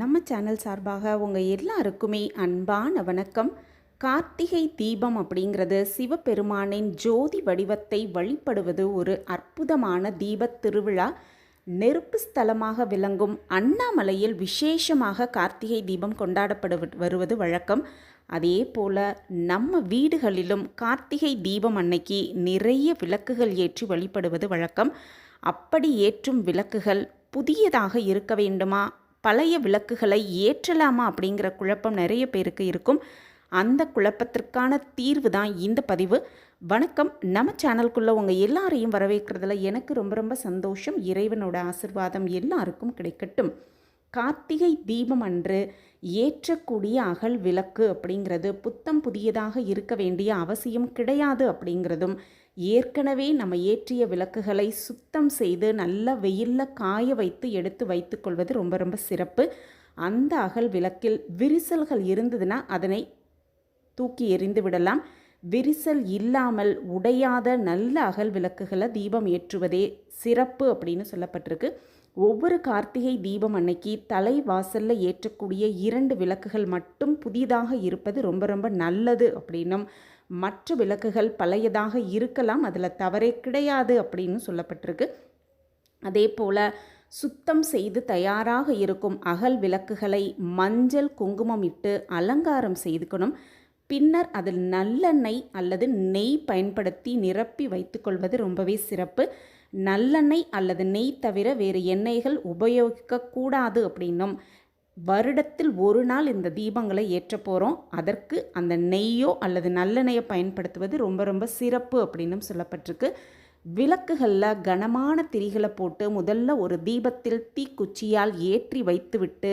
நம்ம சேனல் சார்பாக உங்கள் எல்லாருக்குமே அன்பான வணக்கம். கார்த்திகை தீபம் அப்படிங்கிறது சிவபெருமானின் ஜோதி வடிவத்தை வழிபடுவது ஒரு அற்புதமான தீபத் திருவிழா. நெருப்பு ஸ்தலமாக விளங்கும் அண்ணாமலையில் விசேஷமாக கார்த்திகை தீபம் கொண்டாடப்படு வருவது வழக்கம். அதே போல் நம்ம வீடுகளிலும் கார்த்திகை தீபம் அன்னைக்கு நிறைய விளக்குகள் ஏற்றி வழிபடுவது வழக்கம். அப்படி ஏற்றும் விளக்குகள் புதியதாக இருக்க வேண்டுமா? பழைய விளக்குகளை ஏற்றலாமா அப்படிங்கிற குழப்பம் நிறைய பேருக்கு இருக்கும். அந்த குழப்பத்திற்கான தீர்வு தான் இந்த பதிவு. வணக்கம். நம்ம சேனலுக்குள்ளே உங்கள் எல்லாரையும் வரவேற்கிறதுல எனக்கு ரொம்ப ரொம்ப சந்தோஷம். இறைவனோட ஆசிர்வாதம் எல்லாருக்கும் கிடைக்கட்டும். கார்த்திகை தீபம் அன்று ஏற்றக்கூடிய அகல் விளக்கு அப்படிங்கிறது புத்தம் புதியதாக இருக்க வேண்டிய அவசியம் கிடையாது அப்படிங்கிறதும் ஏற்கனவே நம்ம ஏற்றிய விளக்குகளை சுத்தம் செய்து நல்ல வெயிலில் காய வைத்து எடுத்து வைத்துக்கொள்வது ரொம்ப ரொம்ப சிறப்பு. அந்த அகல் விளக்கில் விரிசல்கள் இருந்ததுன்னா அதனை தூக்கி எறிந்து விடலாம். விரிசல் இல்லாமல் உடையாத நல்ல அகல் விளக்குகளை தீபம் ஏற்றுவதே சிறப்பு அப்படின்னு சொல்லப்பட்டிருக்கு. ஒவ்வொரு கார்த்திகை தீபம் அன்னைக்கு தலை வாசலில் ஏற்றக்கூடிய இரண்டு விளக்குகள் மட்டும் புதிதாக இருப்பது ரொம்ப ரொம்ப நல்லது அப்படின்னும். மற்ற விளக்குகள் பழையதாக இருக்கலாம் அதில் தவறே கிடையாது அப்படின்னு சொல்லப்பட்டிருக்கு. அதே போல் சுத்தம் செய்து தயாராக இருக்கும் அகல் விளக்குகளை மஞ்சள் குங்குமம் இட்டு அலங்காரம் செய்துக்கணும். பின்னர் அதில் நல்லெண்ணெய் அல்லது நெய் பயன்படுத்தி நிரப்பி வைத்துக்கொள்வது ரொம்பவே சிறப்பு. நல்லெண்ணெய் அல்லது நெய் தவிர வேறு எண்ணெய்கள் உபயோகிக்கக்கூடாது அப்படின்னும். வருடத்தில் ஒரு நாள் இந்த தீபங்களை ஏற்ற போகிறோம் அதற்கு அந்த நெய்யோ அல்லது நல்லெண்ணெயை பயன்படுத்துவது ரொம்ப ரொம்ப சிறப்பு அப்படின்னும் சொல்லப்பட்டிருக்கு. விளக்குகளில் கனமான திரிகளை போட்டு முதல்ல ஒரு தீபத்தில் தீக்குச்சியால் ஏற்றி வைத்துவிட்டு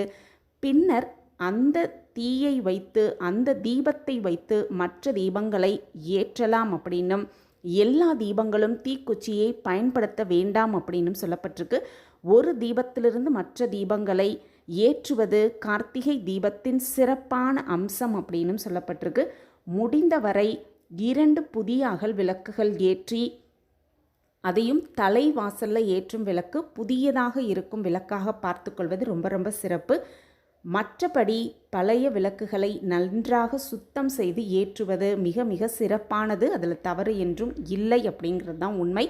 பின்னர் அந்த தீயை வைத்து அந்த தீபத்தை வைத்து மற்ற தீபங்களை ஏற்றலாம் அப்படின்னும். எல்லா தீபங்களும் தீக்குச்சியை பயன்படுத்த வேண்டாம் அப்படின்னும் சொல்லப்பட்டிருக்கு. ஒரு தீபத்திலிருந்து மற்ற தீபங்களை ஏற்றுவது கார்த்திகை தீபத்தின் சிறப்பான அம்சம் அப்படின்னும் சொல்லப்பட்டிருக்கு. முடிந்தவரை இரண்டு புதிய அகல் விளக்குகள் ஏற்றி அதையும் தலைவாசலில் ஏற்றும் விளக்கு புதியதாக இருக்கும் விளக்காக பார்த்துக்கொள்வது ரொம்ப ரொம்ப சிறப்பு. மற்றபடி பழைய விளக்குகளை நன்றாக சுத்தம் செய்து ஏற்றுவது மிக மிக சிறப்பானது. அதில் தவறு என்றும் இல்லை அப்படிங்கிறது தான் உண்மை.